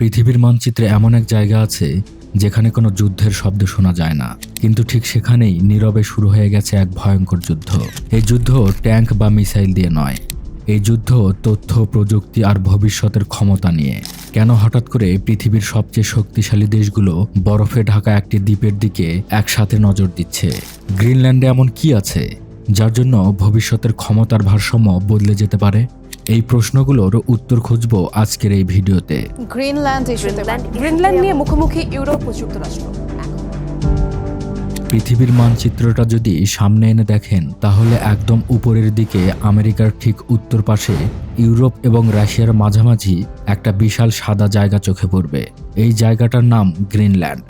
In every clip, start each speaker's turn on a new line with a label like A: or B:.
A: পৃথিবীর মানচিত্রে এমন এক জায়গা আছে, যেখানে কোনো যুদ্ধের শব্দ শোনা যায় না। কিন্তু ঠিক সেখানেই নীরবে শুরু হয়ে গেছে এক ভয়ঙ্কর যুদ্ধ। এই যুদ্ধ ট্যাঙ্ক বা মিসাইল দিয়ে নয়। এই যুদ্ধ তথ্য, প্রযুক্তি আর ভবিষ্যতের ক্ষমতা নিয়ে। কেন হঠাৎ করে পৃথিবীর সবচেয়ে শক্তিশালী দেশগুলো বরফে ঢাকা একটি দ্বীপের দিকে একসাথে নজর দিচ্ছে? গ্রিনল্যান্ডে এমন কি আছে, যার জন্য ভবিষ্যতের ক্ষমতার ভারসাম্য বদলে যেতে পারে? এই প্রশ্নগুলোর উত্তর খুঁজব আজকের এই ভিডিওতে।
B: গ্রিনল্যান্ড ইস্যুতে
C: গ্রিনল্যান্ড
B: গ্রিনল্যান্ড নিয়ে মুখোমুখি ইউরোপ ও যুক্তরাষ্ট্র।
A: পৃথিবীর মানচিত্রটা যদি সামনে এনে দেখেন তাহলে একদম উপরের দিকে আমেরিকার ঠিক উত্তর পাশে ইউরোপ এবং রাশিয়ার মাঝামাঝি একটা বিশাল সাদা জায়গা চোখে পড়বে। এই জায়গাটার নাম গ্রিনল্যান্ড।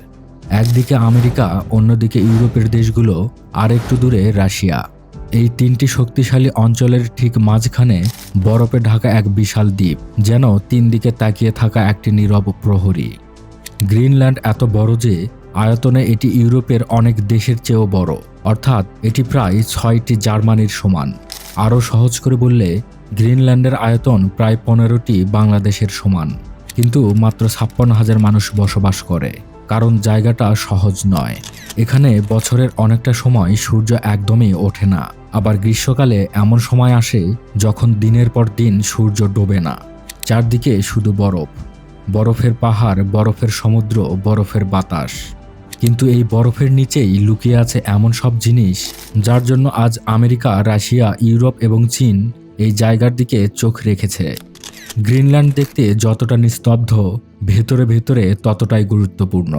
A: একদিকে আমেরিকা অন্যদিকে ইউরোপের দেশগুলো আর একটু দূরে রাশিয়া। এই তিনটি শক্তিশালী অঞ্চলের ঠিক মাঝখানে বরফে ঢাকা এক বিশাল দ্বীপ, যেন তিন দিকে তাকিয়ে থাকা একটি নীরব প্রহরী। গ্রিনল্যান্ড এত বড় যে, আয়তনে এটি ইউরোপের অনেক দেশের চেয়েও বড়, অর্থাৎ এটি প্রায় ছয়টি জার্মানির সমান। আরও সহজ করে বললে, গ্রিনল্যান্ডের আয়তন প্রায় পনেরোটি বাংলাদেশের সমান, কিন্তু মাত্র ছাপ্পান্ন হাজার মানুষ বসবাস করে, কারণ জায়গাটা সহজ নয়। এখানে বছরের অনেকটা সময় সূর্য একদমই ওঠে না। আবার গ্রীষ্মকালে এমন সময় আসে যখন দিনের পর দিন সূর্য ডোবে না। চারদিকে শুধু বরফ। বরফের পাহাড়, বরফের সমুদ্র, বরফের বাতাস। কিন্তু এই বরফের নিচেই লুকিয়ে আছে এমন সব জিনিস যার জন্য আজ আমেরিকা, রাশিয়া, ইউরোপ এবং চীন এই জায়গার দিকে চোখ রেখেছে। গ্রিনল্যান্ড দেখতে যতটা নিস্তব্ধ, ভেতরে ভেতরে ততটাই গুরুত্বপূর্ণ।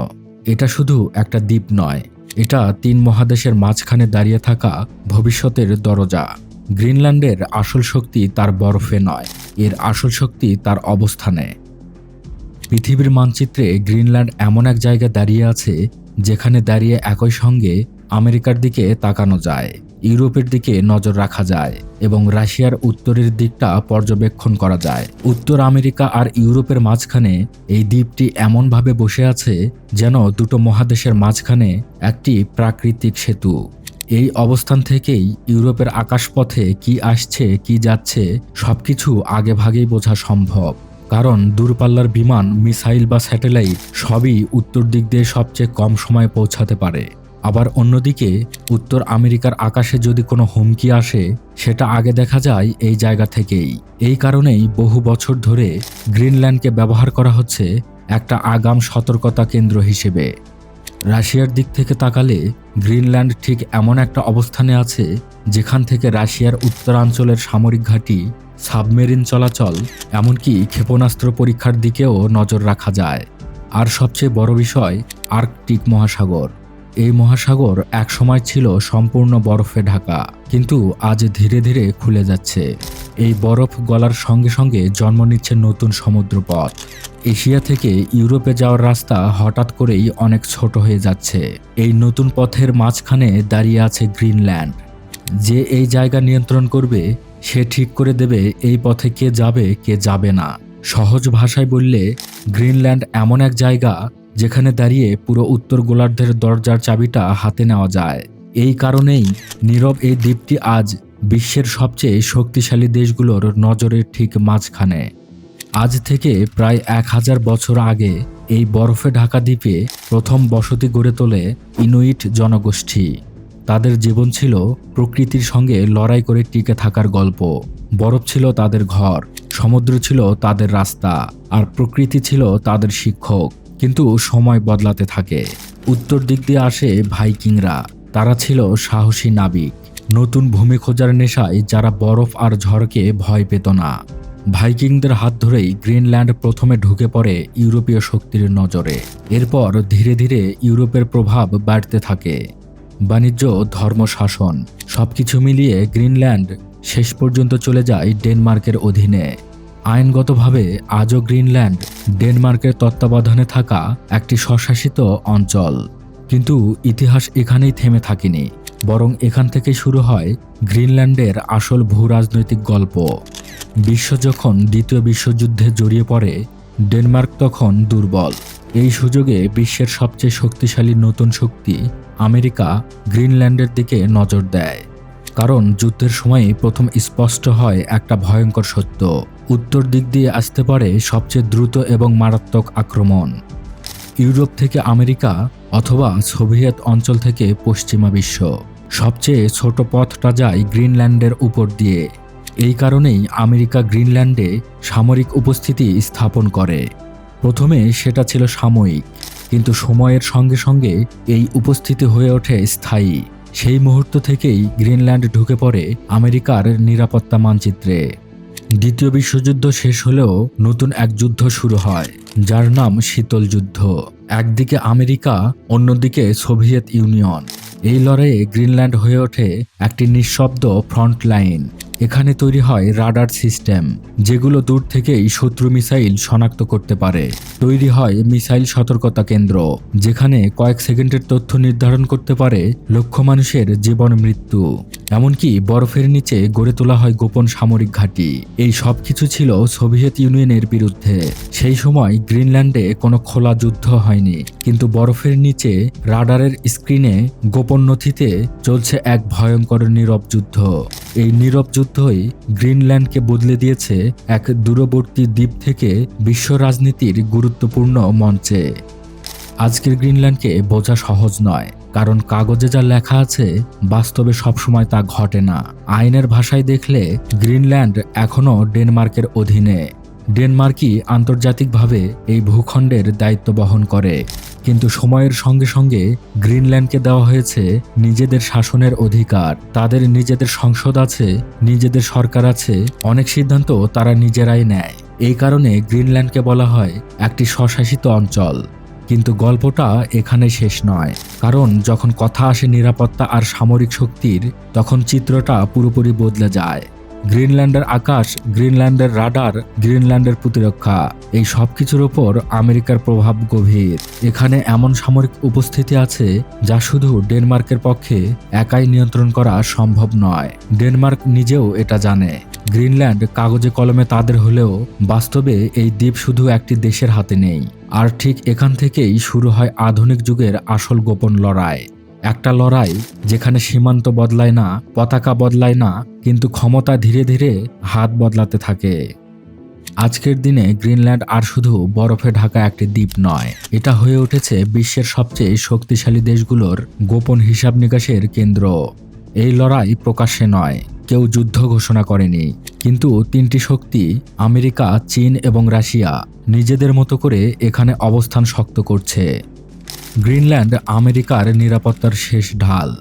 A: এটা শুধু একটা দ্বীপ নয় এটা তিন মহাদেশের মাঝখানে দাঁড়িয়ে থাকা ভবিষ্যতের দরজা। গ্রিনল্যান্ডের আসল শক্তি তার বরফে নয়, এর আসল শক্তি তার অবস্থানে। পৃথিবীর মানচিত্রে গ্রিনল্যান্ড এমন এক জায়গায় দাঁড়িয়ে আছে, যেখানে দাঁড়িয়ে একই সঙ্গে আমেরিকার দিকে তাকানো যায়। ইউরোপের দিকে নজর রাখা যায় এবং রাশিয়ার উত্তরের দিকটা পর্যবেক্ষণ করা যায়। উত্তর আমেরিকা আর ইউরোপের মাঝখানে এই দ্বীপটি এমনভাবে বসে আছে যেন দুটো মহাদেশের মাঝখানে একটি প্রাকৃতিক সেতু। এই অবস্থান থেকেই ইউরোপের আকাশপথে কি আসছে, কি যাচ্ছে সবকিছু আগেভাগেই বোঝা সম্ভব। কারণ দূরপাল্লার বিমান, মিসাইল বা স্যাটেলাইট সবই উত্তর দিক দিয়ে সবচেয়ে কম সময়ে পৌঁছাতে পারে। আবার অন্যদিকে, উত্তর আমেরিকার আকাশে যদি কোনো হুমকি আসে, সেটা আগে দেখা যায় এই জায়গা থেকেই। এই কারণেই বহু বছর ধরে গ্রিনল্যান্ডকে ব্যবহার করা হচ্ছে একটা আগাম সতর্কতা কেন্দ্র হিসেবে। রাশিয়ার দিক থেকে তাকালে, গ্রিনল্যান্ড ঠিক এমন একটা অবস্থানে আছে, যেখান থেকে রাশিয়ার উত্তরাঞ্চলের সামরিক ঘাঁটি, সাবমেরিন চলাচল, এমনকি ক্ষেপণাস্ত্র পরীক্ষার দিকেও নজর রাখা যায়। আর সবচেয়ে বড় বিষয় আর্কটিক মহাসাগর। এই মহাসাগর একসময় ছিল সম্পূর্ণ বরফে ঢাকা, কিন্তু আজ ধীরে ধীরে খুলে যাচ্ছে। এই বরফ গলার সঙ্গে সঙ্গে জন্ম নিচ্ছে নতুন সমুদ্রপথ। এশিয়া থেকে ইউরোপে যাওয়ার রাস্তা হঠাৎ করেই অনেক ছোট হয়ে যাচ্ছে। এই নতুন পথের মাঝখানে দাঁড়িয়ে আছে গ্রিনল্যান্ড। যে এই জায়গা নিয়ন্ত্রণ করবে, সে ঠিক করে দেবে এই পথে কে যাবে কে যাবে না। সহজ ভাষায় বললে, গ্রিনল্যান্ড এমন এক জায়গা যেখানে দাঁড়িয়ে পুরো উত্তর গোলার্ধের দরজার চাবিটা হাতে নেওয়া যায়। এই কারণেই নীরব এই দ্বীপটি আজ বিশ্বের সবচেয়ে শক্তিশালী দেশগুলোর নজরের ঠিক মাঝখানে। আজ থেকে প্রায় এক হাজার বছর আগে এই বরফে ঢাকা দ্বীপে প্রথম বসতি গড়ে তোলে ইনুইট জনগোষ্ঠী। তাদের জীবন ছিল প্রকৃতির সঙ্গে লড়াই করে টিকে থাকার গল্প। বরফ ছিল তাদের ঘর, সমুদ্র ছিল তাদের রাস্তা, আর প্রকৃতি ছিল তাদের শিক্ষক। কিন্তু সময় বদলাতে থাকে। উত্তর দিক দিয়ে আসে ভাইকিংরা। তারা ছিল সাহসী নাবিক। নতুন ভূমি খোঁজার নেশায় যারা বরফ আর ঝড়কে ভয় পেত না। ভাইকিংদের হাত ধরেই গ্রিনল্যান্ড প্রথমে ঢুকে পড়ে ইউরোপীয় শক্তির নজরে। এরপর ধীরে ধীরে ইউরোপের প্রভাব বাড়তে থাকে। বাণিজ্য, ধর্ম, শাসন, সবকিছু মিলিয়ে গ্রিনল্যান্ড শেষ পর্যন্ত চলে যায় ডেনমার্কের অধীনে। আইনগতভাবে আজও গ্রিনল্যান্ড, ডেনমার্কের তত্ত্বাবধানে থাকা একটি স্বশাসিত অঞ্চল। কিন্তু ইতিহাস এখানেই থেমে থাকেনি, বরং এখান থেকে শুরু হয় গ্রিনল্যান্ডের আসল ভূ রাজনৈতিক গল্প। বিশ্ব যখন দ্বিতীয় বিশ্বযুদ্ধে জড়িয়ে পড়ে, ডেনমার্ক তখন দুর্বল। এই সুযোগে বিশ্বের সবচেয়ে শক্তিশালী নতুন শক্তি আমেরিকা গ্রিনল্যান্ডের দিকে নজর দেয়। কারণ যুদ্ধের সময় প্রথম স্পষ্ট হয় একটা ভয়ঙ্কর সত্য। উত্তর দিক দিয়ে আসতে পারে সবচেয়ে দ্রুত এবং মারাত্মক আক্রমণ। ইউরোপ থেকে আমেরিকা অথবা সোভিয়েত অঞ্চল থেকে পশ্চিমা বিশ্ব। সবচেয়ে ছোট পথটা যায় গ্রিনল্যান্ডের উপর দিয়ে। এই কারণেই আমেরিকা গ্রিনল্যান্ডে সামরিক উপস্থিতি স্থাপন করে। প্রথমে সেটা ছিল সাময়িক, কিন্তু সময়ের সঙ্গে সঙ্গে এই উপস্থিতি হয়ে ওঠে স্থায়ী। সেই মুহূর্ত থেকেই গ্রিনল্যান্ড ঢুকে পড়ে আমেরিকার নিরাপত্তা মানচিত্রে। দ্বিতীয় বিশ্বযুদ্ধ শেষ হলেও নতুন এক যুদ্ধ শুরু হয়, যার নাম শীতল যুদ্ধ। একদিকে আমেরিকা, অন্যদিকে সোভিয়েত ইউনিয়ন। এই লড়াইয়ে গ্রিনল্যান্ড হয়ে ওঠে একটি নিঃশব্দ ফ্রন্ট লাইন। এখানে তৈরি হয় রাডার সিস্টেম, যেগুলো দূর থেকেই শত্রু মিসাইল শনাক্ত করতে পারে। তৈরি হয় মিসাইল সতর্কতা কেন্দ্র, যেখানে কয়েক সেকেন্ডের তথ্য নির্ধারণ করতে পারে লক্ষ মানুষের জীবন মৃত্যু। এমনকি বরফের নিচে গড়ে তোলা হয় গোপন সামরিক ঘাঁটি। এই সব কিছু ছিল সোভিয়েত ইউনিয়নের বিরুদ্ধে। সেই সময় গ্রিনল্যান্ডে কোনো খোলা যুদ্ধ হয়নি। কিন্তু বরফের নিচে রাডারের স্ক্রিনে গোপন নথিতে চলছে এক ভয়ঙ্কর নীরব যুদ্ধ। এই নীরব যুদ্ধই গ্রিনল্যান্ডকে বদলে দিয়েছে এক দূরবর্তী দ্বীপ থেকে বিশ্ব রাজনীতির গুরুত্বপূর্ণ মঞ্চে। আজকের গ্রিনল্যান্ডকে বোঝা সহজ নয়, কারণ কাগজে যা লেখা আছে বাস্তবে সবসময় তা ঘটে না। আইনের ভাষায় দেখলে গ্রিনল্যান্ড এখনও ডেনমার্কের অধীনে। ডেনমার্কই আন্তর্জাতিকভাবে এই ভূখণ্ডের দায়িত্ব বহন করে। কিন্তু সময়ের সঙ্গে সঙ্গে গ্রিনল্যান্ডকে দেওয়া হয়েছে নিজেদের শাসনের অধিকার। তাদের নিজেদের সংসদ আছে, নিজেদের সরকার আছে, অনেক সিদ্ধান্ত তারা নিজেরাই নেয়। এই কারণে গ্রিনল্যান্ডকে বলা হয় একটি স্বশাসিত অঞ্চল। কিন্তু গল্পটা এখানে শেষ নয়। কারণ যখন কথা আসে নিরাপত্তা আর সামরিক শক্তির, তখন চিত্রটা পুরোপুরি বদলে যায়। গ্রিনল্যান্ডের আকাশ, গ্রিনল্যান্ডের রাডার, গ্রিনল্যান্ডের প্রতিরক্ষা, এই সব কিছুর ওপর আমেরিকার প্রভাব গভীর। এখানে এমন সামরিক উপস্থিতি আছে যা শুধু ডেনমার্কের পক্ষে একাই নিয়ন্ত্রণ করা সম্ভব নয়। ডেনমার্ক নিজেও এটা জানে। গ্রিনল্যান্ড কাগজে কলমে তাদের হলেও বাস্তবে এই দ্বীপ শুধু একটি দেশের হাতে নেই। আর ঠিক এখান থেকেই শুরু হয় আধুনিক যুগের আসল গোপন লড়াই। একটা লড়াই যেখানে সীমান্ত বদলায় না, পতাকা বদলায় না, কিন্তু ক্ষমতা ধীরে ধীরে হাত বদলাতে থাকে। আজকের দিনে গ্রিনল্যান্ড আর শুধু বরফে ঢাকা একটি দ্বীপ নয়, এটা হয়ে উঠেছে বিশ্বের সবচেয়ে শক্তিশালী দেশগুলোর গোপন হিসাব নিকাশের কেন্দ্র। এই লড়াই প্রকাশ্যে নয়, কেউ যুদ্ধ ঘোষণা করেনি, কিন্তু তিনটি শক্তি, আমেরিকা, চীন এবং রাশিয়া, নিজেদের মতো করে এখানে অবস্থান শক্ত করছে। গ্রিনল্যান্ড আমেরিকার নিরাপত্তার শেষ ঢাল।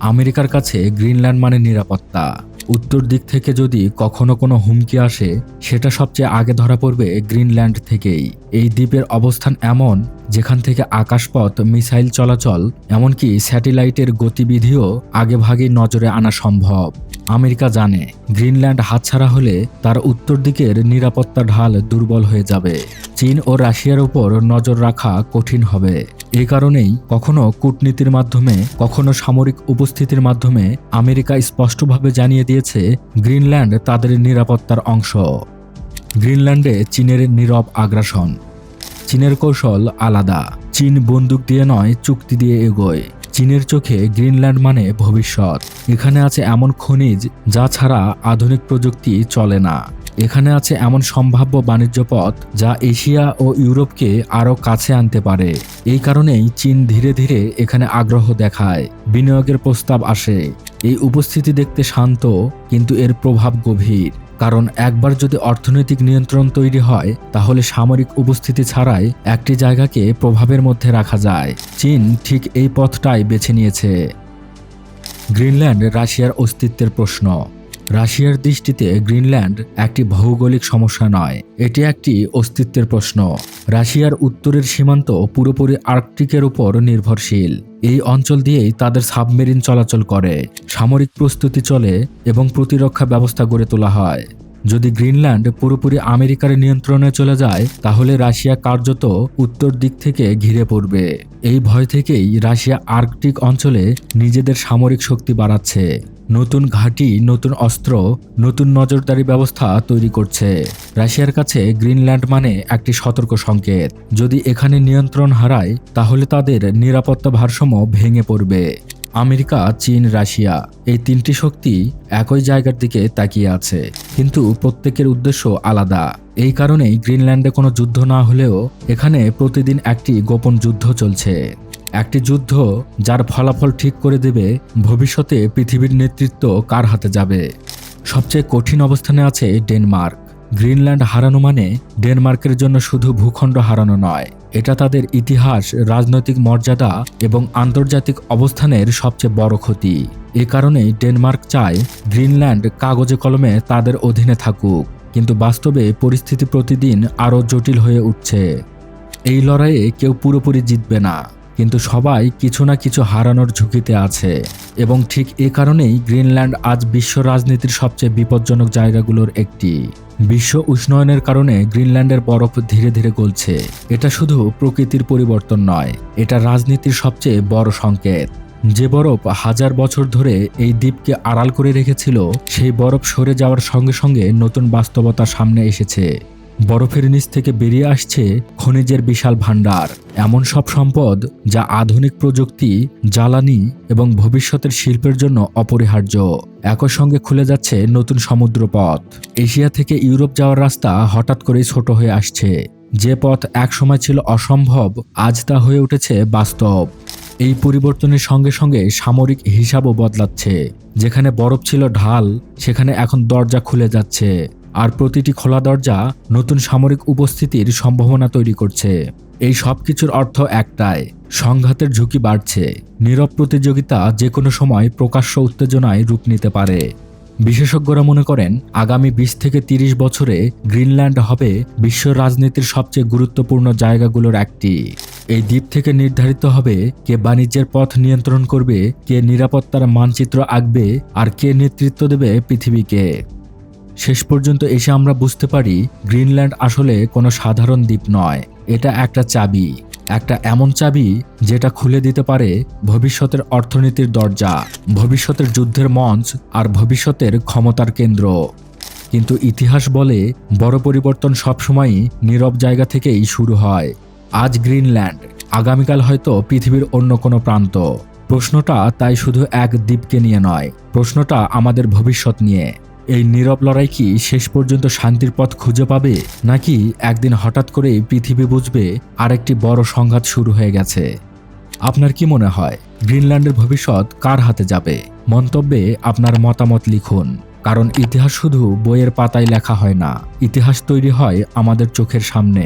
A: আমেরিকার কাছে গ্রিনল্যান্ড মানে নিরাপত্তা। উত্তর দিক থেকে যদি কখনো কোনো হুমকি আসে, সেটা সবচেয়ে আগে ধরা পড়বে গ্রিনল্যান্ড থেকেই। এই দ্বীপের অবস্থান এমন যেখান থেকে আকাশপথ, মিসাইল চলাচল, এমনকি স্যাটেলাইটের গতিবিধিও আগেভাগে নজরে আনা সম্ভব। আমেরিকা জানে, গ্রিনল্যান্ড হাতছাড়া হলে তার উত্তর দিকের নিরাপত্তা ঢাল দুর্বল হয়ে যাবে। চীন ও রাশিয়ার উপর নজর রাখা কঠিন হবে। এই কারণেই কখনো কূটনীতির মাধ্যমে, কখনো সামরিক উপস্থিতির মাধ্যমে আমেরিকা স্পষ্টভাবে জানিয়ে দিয়েছে, গ্রিনল্যান্ড তাদের নিরাপত্তার অংশ। গ্রিনল্যান্ডে চীনের নীরব আগ্রাসন। চীনের কৌশল আলাদা। চীন বন্দুক দিয়ে নয়, চুক্তি দিয়ে এগোয়। চীনের চোখে গ্রিনল্যান্ড মানে ভবিষ্যৎ। এখানে আছে এমন খনিজ যা ছাড়া আধুনিক প্রযুক্তি চলে না। এখানে আছে এমন সম্ভাব্য বাণিজ্য পথ যা এশিয়া ও ইউরোপকে আরও কাছে আনতে পারে। এই কারণেই চীন ধীরে ধীরে এখানে আগ্রহ দেখায়। বিনিয়োগের প্রস্তাব আসে। এই উপস্থিতি দেখতে শান্ত, কিন্তু এর প্রভাব গভীর। কারণ একবার যদি অর্থনৈতিক নিয়ন্ত্রণ তৈরি হয়, তাহলে সামরিক উপস্থিতি ছাড়াই একটি জায়গাকে প্রভাবের মধ্যে রাখা যায়। চীন ঠিক এই পথটাই বেছে নিয়েছে। গ্রিনল্যান্ড রাশিয়ার অস্তিত্বের প্রশ্ন। রাশিয়ার দৃষ্টিতে গ্রিনল্যান্ড একটি ভৌগোলিক সমস্যা নয়, এটি একটি অস্তিত্বের প্রশ্ন। রাশিয়ার উত্তরের সীমান্ত পুরোপুরি আর্কটিকের উপর নির্ভরশীল। এই অঞ্চল দিয়েই তাদের সাবমেরিন চলাচল করে। সামরিক প্রস্তুতি চলে এবং প্রতিরক্ষা ব্যবস্থা গড়ে তোলা হয়। যদি গ্রিনল্যান্ড পুরোপুরি আমেরিকার নিয়ন্ত্রণে চলে যায়, তাহলে রাশিয়া কার্যত উত্তর দিক থেকে ঘিরে পড়বে। এই ভয় থেকেই রাশিয়া আর্কটিক অঞ্চলে নিজেদের সামরিক শক্তি বাড়াচ্ছে। নতুন ঘাঁটি, নতুন অস্ত্র, নতুন নজরদারি ব্যবস্থা তৈরি করছে। রাশিয়ার কাছে গ্রিনল্যান্ড মানে একটি সতর্ক সংকেত। যদি এখানে নিয়ন্ত্রণ হারায়, তাহলে তাদের নিরাপত্তা ভারসাম্য ভেঙে পড়বে। আমেরিকা, চীন, রাশিয়া এই তিনটি শক্তি একই জায়গার দিকে তাকিয়ে আছে। কিন্তু প্রত্যেকের উদ্দেশ্য আলাদা। এই কারণেই গ্রিনল্যান্ডে কোনো যুদ্ধ না হলেও এখানে প্রতিদিন একটি গোপন যুদ্ধ চলছে। একটি যুদ্ধ যার ফলাফল ঠিক করে দেবে ভবিষ্যতে পৃথিবীর নেতৃত্ব কার হাতে যাবে। সবচেয়ে কঠিন অবস্থানে আছে ডেনমার্ক। গ্রিনল্যান্ড হারানো মানে ডেনমার্কের জন্য শুধু ভূখণ্ড হারানো নয়। এটা তাদের ইতিহাস, রাজনৈতিক মর্যাদা এবং আন্তর্জাতিক অবস্থানের সবচেয়ে বড় ক্ষতি। এ কারণেই ডেনমার্ক চায় গ্রিনল্যান্ড কাগজে কলমে তাদের অধীনে থাকুক। কিন্তু বাস্তবে পরিস্থিতি প্রতিদিন আরও জটিল হয়ে উঠছে। এই লড়াইয়ে কেউ পুরোপুরি জিতবে না, কিন্তু সবাই কিছু না কিছু হারানোর ঝুঁকিতে আছে। এবং ঠিক এ কারণেই গ্রিনল্যান্ড আজ বিশ্ব রাজনীতির সবচেয়ে বিপজ্জনক জায়গাগুলোর একটি। বিশ্ব উষ্ণয়নের কারণে গ্রিনল্যান্ডের বরফ ধীরে ধীরে গলছে। এটা শুধু প্রকৃতির পরিবর্তন নয়, এটা রাজনীতির সবচেয়ে বড় সংকেত। যে বরফ হাজার বছর ধরে এই দ্বীপকে আড়াল করে রেখেছিল, সেই বরফ সরে যাওয়ার সঙ্গে সঙ্গে নতুন বাস্তবতা সামনে এসেছে। বরফের নিচ থেকে বেরিয়ে আসছে খনিজের বিশাল ভাণ্ডার। এমন সব সম্পদ যা আধুনিক প্রযুক্তি, জ্বালানি এবং ভবিষ্যতের শিল্পের জন্য অপরিহার্য। একই সঙ্গে খুলে যাচ্ছে নতুন সমুদ্রপথ। এশিয়া থেকে ইউরোপ যাওয়ার রাস্তা হঠাৎ করেই ছোট হয়ে আসছে। যে পথ একসময় ছিল অসম্ভব, আজ তা হয়ে উঠেছে বাস্তব। এই পরিবর্তনের সঙ্গে সঙ্গে সামরিক হিসাবও বদলাচ্ছে। যেখানে বরফ ছিল ঢাল, সেখানে এখন দরজা খুলে যাচ্ছে। আর প্রতিটি খোলা দরজা নতুন সামরিক উপস্থিতির সম্ভাবনা তৈরি করছে। এই সব কিছুর অর্থ একটাই, সংঘাতের ঝুঁকি বাড়ছে। নীরব প্রতিযোগিতা যে কোনো সময় প্রকাশ্য উত্তেজনায় রূপ নিতে পারে। বিশেষজ্ঞরা মনে করেন, আগামী বিশ থেকে তিরিশ বছরে গ্রিনল্যান্ড হবে বিশ্ব রাজনীতির সবচেয়ে গুরুত্বপূর্ণ জায়গাগুলোর একটি। এই দ্বীপ থেকে নির্ধারিত হবে কে বাণিজ্যের পথ নিয়ন্ত্রণ করবে, কে নিরাপত্তার মানচিত্র আঁকবে, আর কে নেতৃত্ব দেবে পৃথিবীকে। শেষ পর্যন্ত এসে আমরা বুঝতে পারি গ্রিনল্যান্ড আসলে কোনো সাধারণ দ্বীপ নয়। এটা একটা চাবি, একটা এমন চাবি যেটা খুলে দিতে পারে ভবিষ্যতের অর্থনীতির দরজা, ভবিষ্যতের যুদ্ধের মঞ্চ আর ভবিষ্যতের ক্ষমতার কেন্দ্র। কিন্তু ইতিহাস বলে বড় পরিবর্তন সবসময়ই নীরব জায়গা থেকেই শুরু হয়। আজ গ্রিনল্যান্ড, আগামীকাল হয়তো পৃথিবীর অন্য কোনো প্রান্ত। প্রশ্নটা তাই শুধু এক দ্বীপকে নিয়ে নয়, প্রশ্নটা আমাদের ভবিষ্যৎ নিয়ে। এই নীরব লড়াই কি শেষ পর্যন্ত শান্তির পথ খুঁজে পাবে? নাকি একদিন হঠাৎ করে পৃথিবী বুঝবে আরেকটি বড় সংঘাত শুরু হয়ে গেছে? আপনার কি মনে হয়, গ্রিনল্যান্ডের ভবিষ্যৎ কার হাতে যাবে? মন্তব্যে আপনার মতামত লিখুন। কারণ ইতিহাস শুধু বইয়ের পাতায় লেখা হয় না, ইতিহাস তৈরি হয় আমাদের চোখের সামনে।